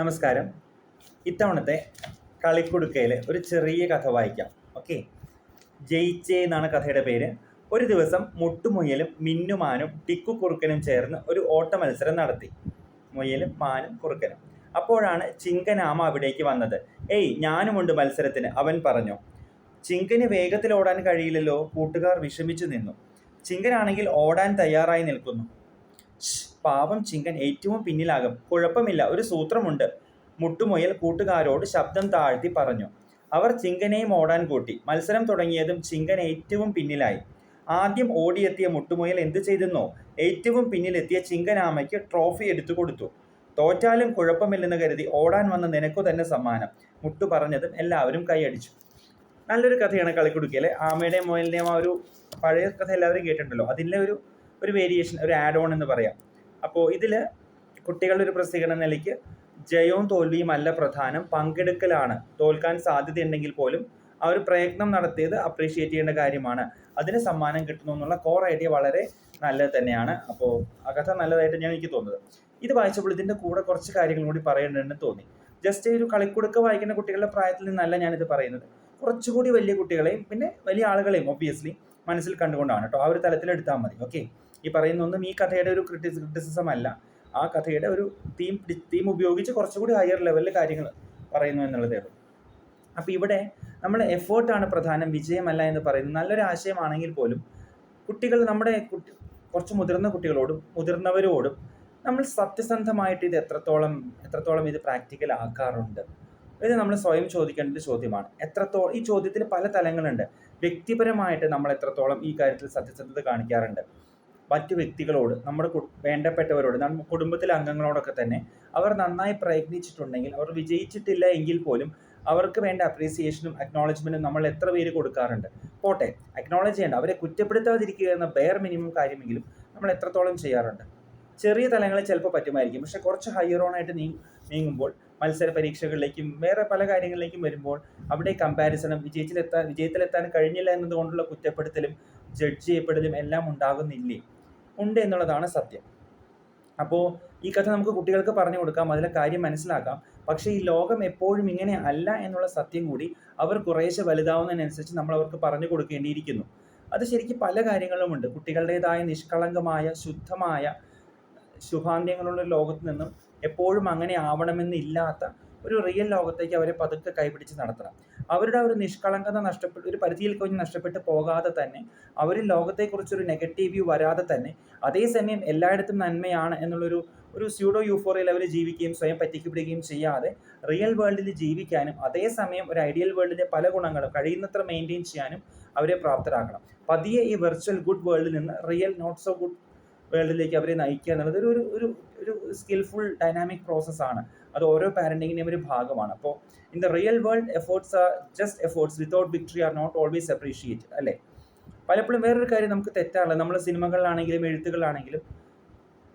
നമസ്കാരം. ഇത്തവണത്തെ കളിക്കുടുക്കയിൽ ഒരു ചെറിയ കഥ വായിക്കാം. ഓക്കെ? ജയിച്ചേ എന്നാണ് കഥയുടെ പേര്. ഒരു ദിവസം മുട്ടുമുയലും മിന്നുമാനും ടിക്കു കുറുക്കനും ചേർന്ന് ഒരു ഓട്ട മത്സരം നടത്തി. മുയലും മാനും കുറുക്കനും. അപ്പോഴാണ് ചിങ്കനാമ അവിടേക്ക് വന്നത്. ഏയ് ഞാനുമുണ്ട് മത്സരത്തിന് അവൻ പറഞ്ഞു. ചിങ്കന് വേഗത്തിൽ ഓടാൻ കഴിയില്ലല്ലോ. കൂട്ടുകാർ വിഷമിച്ചു നിന്നു. ചിങ്കനാണെങ്കിൽ ഓടാൻ തയ്യാറായി നിൽക്കുന്നു. "ശ്ശ്, പാവം ചിങ്കൻ ഏറ്റവും പിന്നിലാകും. കുഴപ്പമില്ല. ഒരു സൂത്രമുണ്ട്. മുട്ടുമുയൽ കൂട്ടുകാരോട് ശബ്ദം താഴ്ത്തി പറഞ്ഞു. അവർ ചിങ്കനെയും ഓടാൻ കൂട്ടി. മത്സരം തുടങ്ങിയതും ചിങ്കൻ ഏറ്റവും പിന്നിലായി. ആദ്യം ഓടിയെത്തിയ മുട്ടുമുയൽ എന്ത് ചെയ്തെന്നോ ഏറ്റവും പിന്നിലെത്തിയ ചിങ്കനാമയ്ക്ക് ട്രോഫി എടുത്തു കൊടുത്തു. തോറ്റാലും കുഴപ്പമില്ലെന്ന് കരുതി ഓടാൻ വന്ന നിനക്കു തന്നെ സമ്മാനം. മുട്ടു പറഞ്ഞതും എല്ലാവരും കൈയടിച്ചു. നല്ലൊരു കഥയാണ് കളിക്കുടുക്കിയിലെ. ആമയുടെയും മുയലിന്റെയും ആ ഒരു പഴയ കഥ എല്ലാവരും കേട്ടിട്ടുണ്ടല്ലോ. അതിന്റെ ഒരു ഒരു വേരിയേഷൻ ഒരു ആഡ് ഓൺ എന്ന് പറയാം. അപ്പോൾ ഇതിൽ കുട്ടികളുടെ ഒരു പ്രസിദ്ധീകരണ നിലയ്ക്ക് ജയവും തോൽവിയും അല്ല പ്രധാനം. പങ്കെടുക്കലാണ്. തോൽക്കാൻ സാധ്യതയുണ്ടെങ്കിൽ പോലും ആ ഒരു പ്രയത്നം നടത്തിയത് അപ്രീഷിയേറ്റ് ചെയ്യേണ്ട കാര്യമാണ്. അതിന് സമ്മാനം കിട്ടുന്നു എന്നുള്ള കോർ ഐഡിയ വളരെ നല്ലത് തന്നെയാണ്. അപ്പോൾ ആ കഥ നല്ലതായിട്ട് ഞാൻ എനിക്ക് തോന്നുന്നത്. ഇത് വായിച്ചപ്പോൾ ഇതിന്റെ കൂടെ കുറച്ച് കാര്യങ്ങൾ കൂടി പറയേണ്ടതെന്ന് തോന്നി. ജസ്റ്റ് ഒരു കളിക്കുടുക്ക വായിക്കുന്ന കുട്ടികളുടെ പ്രായത്തിൽ നിന്നല്ല ഞാനിത് പറയുന്നത്. കുറച്ചുകൂടി വലിയ കുട്ടികളെയും പിന്നെ വലിയ ആളുകളെയും ഒബ്വിയസ്ലി മനസ്സിൽ കണ്ടുകൊണ്ടാണ്. കേട്ടോ ആ ഒരു തലത്തിൽ എടുത്താൽ മതി. ഓക്കെ ഈ പറയുന്ന ഒന്നും ഈ കഥയുടെ ഒരു ക്രിറ്റിസ് ക്രിറ്റിസിസം അല്ല. ആ കഥയുടെ ഒരു തീം തീം ഉപയോഗിച്ച് കുറച്ചുകൂടി ഹയർ ലെവലിൽ കാര്യങ്ങൾ പറയുന്നു എന്നുള്ളതേ ഉള്ളൂ. അപ്പോൾ ഇവിടെ നമ്മൾ എഫേർട്ടാണ് പ്രധാനം വിജയമല്ല എന്ന് പറയുന്നത്. നല്ലൊരു ആശയമാണെങ്കിൽ പോലും കുട്ടികൾ നമ്മുടെ കുട്ടി കുറച്ച് മുതിർന്ന കുട്ടികളോടും മുതിർന്നവരോടും നമ്മൾ സത്യസന്ധമായിട്ട് ഇത് എത്രത്തോളം എത്രത്തോളം ഇത് പ്രാക്ടിക്കൽ ആക്കാറുണ്ട്? ഇത് നമ്മൾ സ്വയം ചോദിക്കേണ്ട ഒരു ചോദ്യമാണ്. എത്രത്തോളം ഈ ചോദ്യത്തിൽ പല തലങ്ങളുണ്ട്. വ്യക്തിപരമായിട്ട് നമ്മൾ എത്രത്തോളം ഈ കാര്യത്തിൽ സത്യസന്ധത കാണിക്കാറുണ്ട്? മറ്റു വ്യക്തികളോട് നമ്മുടെ വേണ്ടപ്പെട്ടവരോട് കുടുംബത്തിലെ അംഗങ്ങളോടൊക്കെ തന്നെ അവർ നന്നായി പ്രയത്നിച്ചിട്ടുണ്ടെങ്കിൽ അവർ വിജയിച്ചിട്ടില്ല എങ്കിൽ പോലും അവർക്ക് വേണ്ട അപ്രീസിയേഷനും അക്നോളജ്മെന്റും നമ്മൾ എത്ര പേര് കൊടുക്കാറുണ്ട്. പോട്ടെ അക്നോളജ് ചെയ്യേണ്ട അവരെ കുറ്റപ്പെടുത്താതിരിക്കുക എന്ന ബെയർ മിനിമം കാര്യമെങ്കിലും നമ്മൾ എത്രത്തോളം ചെയ്യാറുണ്ട്? ചെറിയ തലങ്ങളിൽ ചിലപ്പോൾ പറ്റുമായിരിക്കും പക്ഷെ കുറച്ച് ഹയർ ഓൺ ആയിട്ട് നീ നീങ്ങുമ്പോൾ മത്സര പരീക്ഷകളിലേക്കും വേറെ പല കാര്യങ്ങളിലേക്കും വരുമ്പോൾ അവിടെ കമ്പാരിസണും വിജയത്തിലെത്താൻ വിജയത്തിലെത്താൻ കഴിഞ്ഞില്ല എന്നതുകൊണ്ടുള്ള കുറ്റപ്പെടുത്തലും ജഡ്ജ് ചെയ്യപ്പെടലും എല്ലാം ഉണ്ടാകുന്നില്ലേ? ഉണ്ട് എന്നുള്ളതാണ് സത്യം. അപ്പോൾ ഈ കഥ നമുക്ക് കുട്ടികൾക്ക് പറഞ്ഞു കൊടുക്കാം അതിലെ കാര്യം മനസ്സിലാക്കാം. പക്ഷേ ഈ ലോകം എപ്പോഴും ഇങ്ങനെ അല്ല എന്നുള്ള സത്യം കൂടി അവർ കുറേശ്ശെ വലുതാവുന്നതിനനുസരിച്ച് നമ്മൾ അവർക്ക് പറഞ്ഞു കൊടുക്കേണ്ടിയിരിക്കുന്നു. അത് ശരിക്കും പല കാര്യങ്ങളുമുണ്ട്. കുട്ടികളുടേതായ നിഷ്കളങ്കമായ ശുദ്ധമായ ശുഭാന്ത്യങ്ങളുള്ള ലോകത്ത് നിന്നും എപ്പോഴും അങ്ങനെ ആവണമെന്നില്ലാത്ത ഒരു റിയൽ ലോകത്തേക്ക് അവരെ പതുക്കെ കൈപിടിച്ച് നടത്തണം. അവരുടെ ഒരു നിഷ്കളങ്കത നഷ്ടപ്പെട്ട് ഒരു പരിധിയിൽ കഴിഞ്ഞ് നഷ്ടപ്പെട്ട് പോകാതെ തന്നെ അവരിൽ ലോകത്തെക്കുറിച്ചൊരു നെഗറ്റീവ് വ്യൂ വരാതെ തന്നെ അതേസമയം എല്ലായിടത്തും നന്മയാണ് എന്നുള്ളൊരു ഒരു സ്യൂഡോ യൂഫോറിയയിൽ അവർ ജീവിക്കുകയും സ്വയം പറ്റിക്കപ്പെടുകയും ചെയ്യാതെ റിയൽ വേൾഡിൽ ജീവിക്കാനും അതേസമയം ഒരു ഐഡിയൽ വേൾഡിലെ പല ഗുണങ്ങളും കഴിയുന്നത്ര മെയിന്റെയിൻ ചെയ്യാനും അവരെ പ്രാപ്തരാക്കണം പതിയെ ഈ വെർച്വൽ ഗുഡ് വേൾഡിൽ നിന്ന് റിയൽ നോട്ട് സോ ഗുഡ് വേൾഡിലേക്ക് അവരെ നയിക്കുക എന്നുള്ളത് ഒരു ഒരു ഒരു സ്കിൽഫുൾ ഡൈനാമിക് പ്രോസസ്സാണ് അത് ഓരോ പാരന്റിങ്ങിന്റെയും ഒരു ഭാഗമാണ്. അപ്പോൾ in the real world efforts are just efforts without victory are not always appreciated അല്ലേ? പലപ്പോഴും വേറൊരു കാര്യം നമുക്ക് തെറ്റാറില്ല നമ്മൾ സിനിമകളിലാണെങ്കിലും എഴുത്തുകളാണെങ്കിലും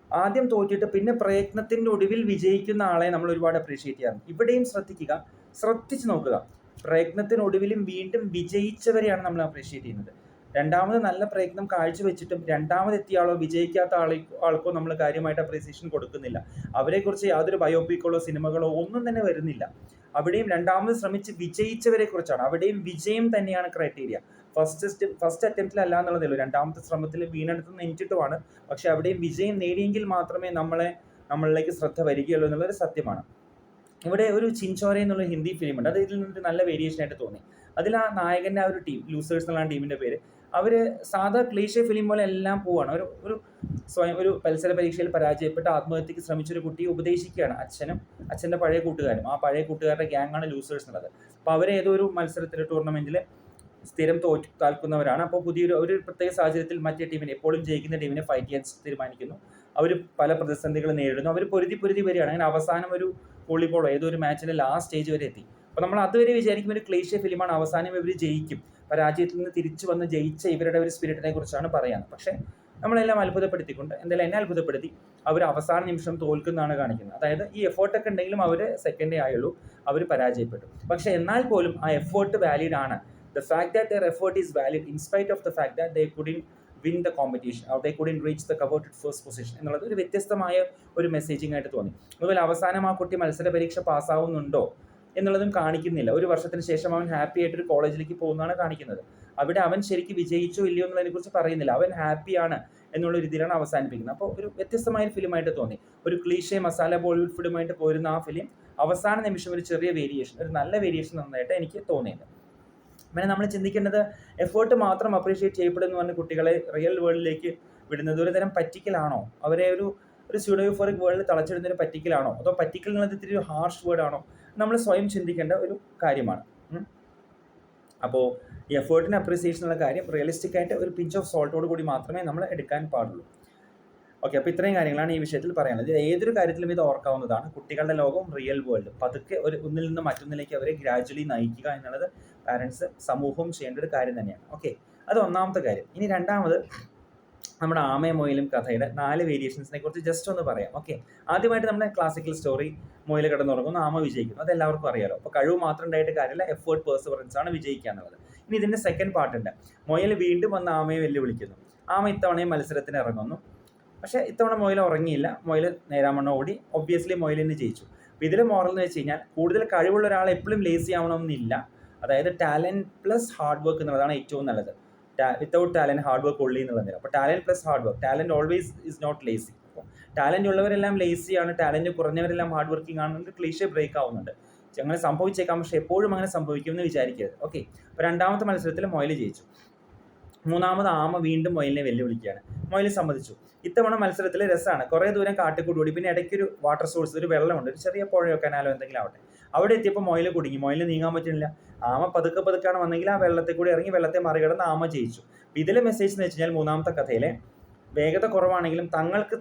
ആദ്യം തോറ്റിട്ട് പിന്നെ പ്രയത്നത്തിന്റെ ഒടുവിൽ വിജയിക്കുന്ന ആളെ നമ്മൾ ഒരുപാട് അപ്രീഷിയേറ്റ് ചെയ്യാറുണ്ട്. ഇവിടെയും ശ്രദ്ധിക്കുക ശ്രദ്ധിച്ച് നോക്കുക. പ്രയത്നത്തിനൊടുവിലും വീണ്ടും വിജയിച്ചവരെയാണ് നമ്മൾ അപ്രീഷിയേറ്റ് ചെയ്യുന്നത്. രണ്ടാമത് നല്ല പ്രയത്നം കാഴ്ചവെച്ചിട്ടും രണ്ടാമത് എത്തിയ ആളോ വിജയിക്കാത്ത ആളെ ആൾക്കോ നമ്മൾ കാര്യമായിട്ട് അപ്രീസിയേഷൻ കൊടുക്കുന്നില്ല. അവരെക്കുറിച്ച് യാതൊരു ബയോപിക്കുകളോ സിനിമകളോ ഒന്നും തന്നെ വരുന്നില്ല. അവിടെയും രണ്ടാമത് ശ്രമിച്ച് വിജയിച്ചവരെ കുറിച്ചാണ്. അവിടെയും വിജയം തന്നെയാണ് ക്രൈറ്റീരിയ ഫസ്റ്റ് ഫസ്റ്റ് അറ്റംപ്റ്റിൽ അല്ല എന്നുള്ളതേ ഉള്ളൂ രണ്ടാമത്തെ ശ്രമത്തിൽ വീണെടുത്ത് നെഞ്ചിട്ടുമാണ് പക്ഷെ അവിടെയും വിജയം നേടിയെങ്കിൽ മാത്രമേ നമ്മളെ നമ്മളിലേക്ക് ശ്രദ്ധ വരികയുള്ളൂ എന്നുള്ളൊരു സത്യമാണ്. ഇവിടെ ഒരു ചിൻചോര എന്നുള്ള ഹിന്ദി ഫിലിം ഉണ്ട്. അത് ഇതിൽ നിന്നൊരു നല്ല വേരിയേഷൻ ആയിട്ട് തോന്നി. അതിൽ ആ നായകന്റെ ആ ഒരു ടീം ലൂസേഴ്സ് എന്നുള്ള ടീമിന്റെ പേര്. അവർ സാധാ ക്ലീശ ഫിലിം പോലെ എല്ലാം പോവാണ്. ഒരു ഒരു സ്വയം ഒരു മത്സര പരീക്ഷയിൽ പരാജയപ്പെട്ട് ആത്മഹത്യക്ക് ശ്രമിച്ചൊരു കുട്ടിയെ ഉപദേശിക്കുകയാണ് അച്ഛനും അച്ഛന്റെ പഴയ കൂട്ടുകാരും. ആ പഴയ കൂട്ടുകാരുടെ ഗ്യാങ്ങാണ് ലൂസേഴ്സ് എന്നുള്ളത്. അപ്പോൾ അവരെ ഏതോ ഒരു മത്സരത്തിൽ ടൂർണമെന്റിൽ സ്ഥിരം തോറ്റ് താൽക്കുന്നവരാണ്. അപ്പോൾ പുതിയൊരു ഒരു പ്രത്യേക സാഹചര്യത്തിൽ മറ്റേ ടീമിനെ എപ്പോഴും ജയിക്കുന്ന ടീമിനെ ഫൈറ്റ് ചെയ്യാൻ തീരുമാനിക്കുന്നു. അവർ പല പ്രതിസന്ധികൾ നേരിടുന്നു. അവർ പൊരുതി പൊരുതി വരികയാണ്. അങ്ങനെ അവസാനം ഒരു വോളിബോളോ ഏതോ ഒരു മാച്ചിന്റെ ലാസ്റ്റ് സ്റ്റേജ് വരെ എത്തി. അപ്പോൾ നമ്മൾ അതുവരെ വിചാരിക്കും ഒരു ക്ലേശ ഫിലിമാണ്. അവസാനം ഇവർ ജയിക്കും. പരാജയത്തിൽ നിന്ന് തിരിച്ചു വന്ന് ജയിച്ച ഇവരുടെ ഒരു സ്പിരിറ്റിനെ കുറിച്ചാണ് പറയുന്നത്. പക്ഷേ നമ്മളെല്ലാം അത്ഭുതപ്പെടുത്തിക്കൊണ്ട് എന്തായാലും എന്നെ അത്ഭുതപ്പെടുത്തി അവർ അവസാന നിമിഷം തോൽക്കുന്നതാണ് കാണിക്കുന്നത്. അതായത് ഈ എഫേർട്ടൊക്കെ ഉണ്ടെങ്കിലും അവർ സെക്കൻഡേ ആയുള്ളൂ. അവർ പരാജയപ്പെട്ടു. പക്ഷേ എന്നാൽ പോലും ആ എഫേർട്ട് വാലിഡ് ആണ്. The fact that their effort is valid in spite of the fact that they couldn't win the competition they couldn't reach the coveted first position എന്നുള്ളത് ഒരു വ്യത്യസ്തമായ ഒരു മെസ്സേജിംഗ് ആയിട്ട് തോന്നി. അതുപോലെ അവസാനം ആ കുട്ടി മത്സര പരീക്ഷ പാസ്സാവുന്നുണ്ടോ എന്നുള്ളതും കാണിക്കുന്നില്ല. ഒരു വർഷത്തിന് ശേഷം അവൻ ഹാപ്പി ആയിട്ട് ഒരു കോളേജിലേക്ക് പോകുന്നതാണ് കാണിക്കുന്നത്. അവിടെ അവൻ ശരിക്കും വിജയിച്ചോ ഇല്ലയോ എന്നുള്ളതിനെ കുറിച്ച് പറയുന്നില്ല. അവൻ ഹാപ്പിയാണ് എന്നുള്ള രീതിയിലാണ് അവസാനിപ്പിക്കുന്നത്. അപ്പോൾ ഒരു വ്യത്യസ്തമായ ഫിലിമായിട്ട് തോന്നി. ഒരു ക്ലീഷേ മസാല ബോളിവുഡ് ഫിലിമായിട്ട് പോരുന്ന ആ ഫിലിം അവസാന നിമിഷം ഒരു ചെറിയ വേരിയേഷൻ ഒരു നല്ല വേരിയേഷൻ നന്നായിട്ട് എനിക്ക് തോന്നിയത്. പിന്നെ നമ്മൾ ചിന്തിക്കേണ്ടത് എഫേർട്ട് മാത്രം അപ്രീഷിയേറ്റ് ചെയ്യപ്പെടുന്നു പറഞ്ഞ കുട്ടികളെ റിയൽ വേൾഡിലേക്ക് വിടുന്നത് ഒരു തരം പറ്റിക്കലാണോ അവരെ ഒരു ഒരു സ്യൂഡോഫോറിക് വേൾഡിൽ തളച്ചിടുന്ന ഒരു പറ്റിക്കലാണോ അതോ പറ്റിക്കൽ എന്നുള്ളത് ഇത്തിരി ഒരു ഹാർഷ് വേർഡ് ആണോ? നമ്മൾ സ്വയം ചിന്തിക്കേണ്ട ഒരു കാര്യമാണ്. അപ്പോൾ എഫേർട്ടിന് അപ്രീസിയേഷൻ ഉള്ള കാര്യം റിയലിസ്റ്റിക് ആയിട്ട് ഒരു പിഞ്ച് ഓഫ് സോൾട്ടോട് കൂടി മാത്രമേ നമ്മൾ എടുക്കാൻ പാടുള്ളൂ. ഓക്കെ അപ്പോൾ ഇത്രയും കാര്യങ്ങളാണ് ഈ വിഷയത്തിൽ പറയാനുള്ളത്. ഏതൊരു കാര്യത്തിലും ഇത് ഓർക്കാവുന്നതാണ്. കുട്ടികളുടെ ലോകം റിയൽ വേൾഡ് പതുക്കെ ഒരു ഒന്നിൽ നിന്ന് മറ്റൊന്നിലേക്ക് അവരെ ഗ്രാജുവലി നയിക്കുക എന്നുള്ളത് പാരൻസ് സമൂഹവും ചെയ്യേണ്ട ഒരു കാര്യം തന്നെയാണ്. ഓക്കെ അത് ഒന്നാമത്തെ കാര്യം. ഇനി രണ്ടാമത് നമ്മുടെ ആമയും മൊയിലും കഥയുടെ നാല് വേരിയേഷൻസിനെ കുറിച്ച് ജസ്റ്റ് ഒന്ന് പറയാം. ഓക്കെ ആദ്യമായിട്ട് നമ്മുടെ ക്ലാസിക്കൽ സ്റ്റോറി മൊയിൽ കിടന്നുറങ്ങുന്നു ആമ വിജയിക്കുന്നു. അത് എല്ലാവർക്കും അറിയാലോ. അപ്പോൾ കഴിവ് മാത്രം ഉണ്ടായിട്ട് കാര്യമില്ല എഫേർട്ട് പേഴ്സവറൻസ് ആണ് വിജയിക്കുക എന്നുള്ളത്. ഇനി ഇതിന്റെ സെക്കൻഡ് പാർട്ട് ഉണ്ട്. മൊയിൽ വീണ്ടും വന്ന് ആമയെ വെല്ലുവിളിക്കുന്നു. ആമ ഇത്തവണയും മത്സരത്തിന് ഇറങ്ങുന്നു. പക്ഷേ ഇത്തവണ മൊയിൽ ഉറങ്ങിയില്ല. മൊയിൽ നേരാമണ്ണം ഓടി. ഒബ്വിയസ്ലി മൊയിലിന് ജയിച്ചു. അപ്പോൾ ഇതിൽ മോറൽ എന്ന് വെച്ച് കഴിഞ്ഞാൽ കൂടുതൽ കഴിവുള്ള ഒരാൾ എപ്പോഴും ലേസി ആവണമെന്നില്ല. അതായത് ടാലന്റ് പ്ലസ് ഹാർഡ് വർക്ക് എന്നുള്ളതാണ് ഏറ്റവും നല്ലത്. വിത്തൗട്ട് ടാലന്റ് ഹാർഡ് വർക്ക് ഉള്ളി നേരം. അപ്പോൾ talent plus hard work talent always is not lazy അപ്പോൾ ടാലന്റ് ഉള്ളവരെല്ലാം ലേസിയാണ് ടാലന്റ് കുറഞ്ഞവരെല്ലാം ഹാർഡ് വർക്കിംഗ് ആണെന്നുണ്ട് ക്ലീഷേ ബ്രേക്ക് ആവുന്നുണ്ട്. അങ്ങനെ സംഭവിച്ചേക്കാം പക്ഷേ എപ്പോഴും അങ്ങനെ സംഭവിക്കുമെന്ന് വിചാരിക്കരുത്. ഓക്കെ അപ്പോൾ രണ്ടാമത്തെ മത്സരത്തിൽ മൊയിൽ ജയിച്ചു. മൂന്നാമത് ആമ വീണ്ടും മൊയിലിനെ വെല്ലുവിളിക്കുകയാണ്. മൊയിൽ സമ്മതിച്ചു. ഇത്തവണ മത്സരത്തിൽ രസമാണ് കുറേ ദൂരം കാട്ടിക്കൂടി പിന്നെ ഇടയ്ക്കൊരു വാട്ടർ സോഴ്സ് ഒരു വെള്ളമുണ്ട്. ഒരു ചെറിയ പുഴയോ കനാലോ എന്തെങ്കിലും ആവട്ടെ. അവിടെ എത്തിയപ്പോൾ മൊയിൽ കുടുങ്ങി. മൊയിൽ നീങ്ങാൻ പറ്റുന്നില്ല. ആമ പതുക്കെ പതുക്കാണ് വന്നെങ്കിൽ ആ വെള്ളത്തിൽ കൂടി ഇറങ്ങി വെള്ളത്തെ മറികടന്ന് ആമ ജയിച്ചു. ഇതിലെ മെസ്സേജ് എന്ന് വെച്ച് കഴിഞ്ഞാൽ മൂന്നാമത്തെ കഥയിലെ വേഗത കുറവാണെങ്കിലും തങ്ങൾക്ക്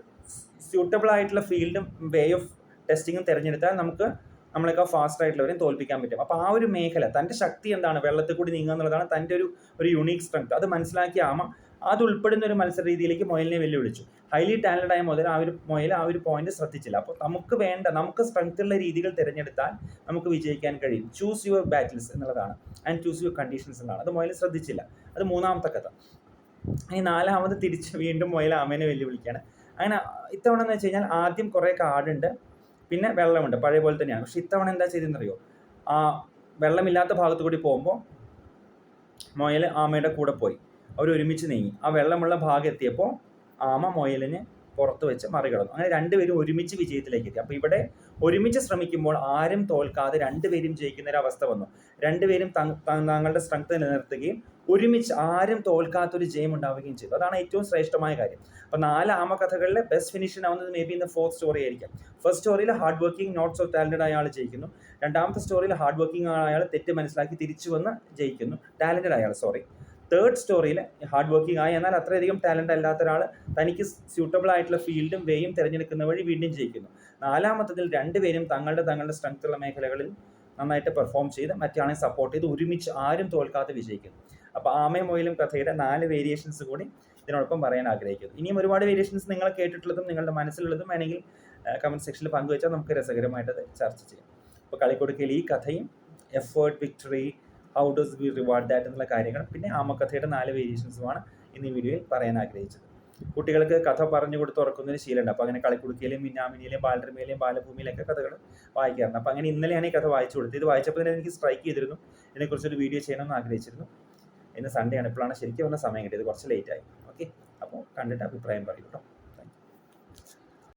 സ്യൂട്ടബിൾ ആയിട്ടുള്ള ഫീൽഡും വേ ഓഫ് ടെസ്റ്റിങ്ങും തിരഞ്ഞെടുത്താൽ നമുക്ക് നമ്മളെക്കാൾ ഫാസ്റ്റ് ആയിട്ടുള്ളവരെയും തോൽപ്പിക്കാൻ പറ്റും. അപ്പോൾ ആ ഒരു മേഖല തന്റെ ശക്തി എന്താണ്? വെള്ളത്തിൽ കൂടി നീങ്ങുക എന്നുള്ളതാണ് തന്റെ ഒരു ഒരു യുണീക്ക് സ്ട്രെങ്ത് അത് മനസ്സിലാക്കിയ ആമ അത് ഉൾപ്പെടുന്ന ഒരു മത്സര രീതിയിലേക്ക് മൊയലിനെ വെല്ലുവിളിച്ചു. ഹൈലി ടാലന്റഡ് ആയ മുതൽ ആ ഒരു മൊയൽ ആ ഒരു പോയിന്റ് ശ്രദ്ധിച്ചില്ല. അപ്പോൾ നമുക്ക് വേണ്ട നമുക്ക് സ്ട്രെങ്ത് ഉള്ള രീതികൾ തിരഞ്ഞെടുത്താൽ നമുക്ക് വിജയിക്കാൻ കഴിയും. ചൂസ് യുവർ ബാറ്റിൽസ് എന്നുള്ളതാണ്. ആൻഡ് ചൂസ് യുവർ കണ്ടീഷൻസ് എന്നാണ്. അത് മൊയൽ ശ്രദ്ധിച്ചില്ല. അത് മൂന്നാമത്തെ കഥ. ഇനി നാലാമത് തിരിച്ച് വീണ്ടും മൊയൽ ആമേനെ വെല്ലുവിളിക്കുകയാണ്. അങ്ങനെ ഇത്തവണ എന്ന് വെച്ച് കഴിഞ്ഞാൽ ആദ്യം കുറേ കാടുണ്ട് പിന്നെ വെള്ളമുണ്ട്. പഴയ പോലെ തന്നെയാണ്. പക്ഷെ ഇത്തവണ എന്താ ചെയ്തെന്നറിയോ ആ വെള്ളമില്ലാത്ത ഭാഗത്ത് കൂടി പോകുമ്പോൾ മൊയൽ ആമയുടെ കൂടെ പോയി. അവർ ഒരുമിച്ച് നീങ്ങി. ആ വെള്ളമുള്ള ഭാഗം എത്തിയപ്പോൾ ആമ മൊയലിന് പുറത്ത് വെച്ച് മറികടന്നു. അങ്ങനെ രണ്ടുപേരും ഒരുമിച്ച് വിജയത്തിലേക്ക് എത്തി അപ്പോൾ ഇവിടെ ഒരുമിച്ച് ശ്രമിക്കുമ്പോൾ ആരും തോൽക്കാതെ രണ്ടുപേരും ജയിക്കുന്ന ഒരു അവസ്ഥ വന്നു രണ്ടുപേരും തങ്ങളുടെ സ്ട്രെങ്ത് നിലനിർത്തുകയും ഒരുമിച്ച് ആരും തോൽക്കാത്തൊരു ജയം ഉണ്ടാവുകയും ചെയ്തു. അതാണ് ഏറ്റവും ശ്രേഷ്ഠമായ കാര്യം. അപ്പോൾ നാല് ആമ കഥകളിലെ ബെസ്റ്റ് ഫിനിഷൻ ആവുന്നത് may be the fourth story ആയിരിക്കാം. First സ്റ്റോറിയിൽ hard working not so talented അയാൾ ജയിക്കുന്നു. രണ്ടാമത്തെ സ്റ്റോറിയിൽ ഹാർഡ് വർക്കിംഗ് അയാൾ തെറ്റ് മനസ്സിലാക്കി തിരിച്ചു വന്ന് ജയിക്കുന്നു. ടാലന്റഡ് അയാൾ സോറി തേർഡ് സ്റ്റോറിയിൽ ഹാർഡ് വർക്കിംഗ് ആയി. എന്നാൽ അത്രയധികം ടാലന്റ് അല്ലാത്ത ഒരാൾ തനിക്ക് സ്യൂട്ടബിൾ ആയിട്ടുള്ള ഫീൽഡും വേയും തിരഞ്ഞെടുക്കുന്ന വഴി വീണ്ടും ജയിക്കുന്നു. നാലാമത്തതിൽ രണ്ടുപേരും തങ്ങളുടെ തങ്ങളുടെ സ്ട്രെങ്ത് ഉള്ള മേഖലകളിൽ നന്നായിട്ട് പെർഫോം ചെയ്ത് മറ്റാളെ സപ്പോർട്ട് ചെയ്ത് ഒരുമിച്ച് ആരും തോൽക്കാതെ വിജയിക്കുന്നു. അപ്പോൾ ആമയും മൊയിലും കഥയുടെ നാല് വേരിയേഷൻസ് കൂടി ഇതിനോടൊപ്പം പറയാൻ ആഗ്രഹിക്കുന്നു. ഇനിയും ഒരുപാട് വേരിയേഷൻസ് നിങ്ങൾ കേട്ടിട്ടുള്ളതും നിങ്ങളുടെ മനസ്സിലുള്ളതും വേണമെങ്കിൽ കമന്റ് സെക്ഷനിൽ പങ്കുവെച്ചാൽ നമുക്ക് രസകരമായിട്ടത് ചർച്ച ചെയ്യാം. അപ്പോൾ കളിക്കൊടുക്കയിൽ ഈ കഥയും effort victory how does we reward that എന്നുള്ള കാര്യങ്ങൾ പിന്നെ ആമക്കഥയുടെ നാല് വേരിയേഷൻസുമാണ് ഇന്ന് ഈ വീഡിയോയിൽ പറയാൻ ആഗ്രഹിച്ചത്. കുട്ടികൾക്ക് കഥ പറഞ്ഞു കൊടുത്ത് ഉറക്കുന്നൊരു ശീലമുണ്ട്. അപ്പോൾ അങ്ങനെ കളിക്കുടുക്കിയിലും മിന്നാമിനിയിലും ബാലരമയിലും ബാലഭൂമിയിലൊക്കെ കഥകൾ വായിക്കാറുണ്ട്. അപ്പോൾ അങ്ങനെ ഇന്നലെയാണ് ഈ കഥ വായിച്ചു കൊടുത്തത് ഇത് വായിച്ചപ്പോൾ തന്നെ എനിക്ക് സ്ട്രൈക്ക് ചെയ്തിരുന്നു. ഇതിനെക്കുറിച്ചൊരു വീഡിയോ ചെയ്യണമെന്ന് ആഗ്രഹിച്ചിരുന്നു. ഇന്ന് സൺഡേ ആണ്. ഇപ്പോഴാണ് ശരിക്കും പറഞ്ഞ സമയം കിട്ടിയത്. കുറച്ച് ലേറ്റായി ഓക്കെ അപ്പോൾ കണ്ടിട്ട് അഭിപ്രായം പറയൂ കേട്ടോ.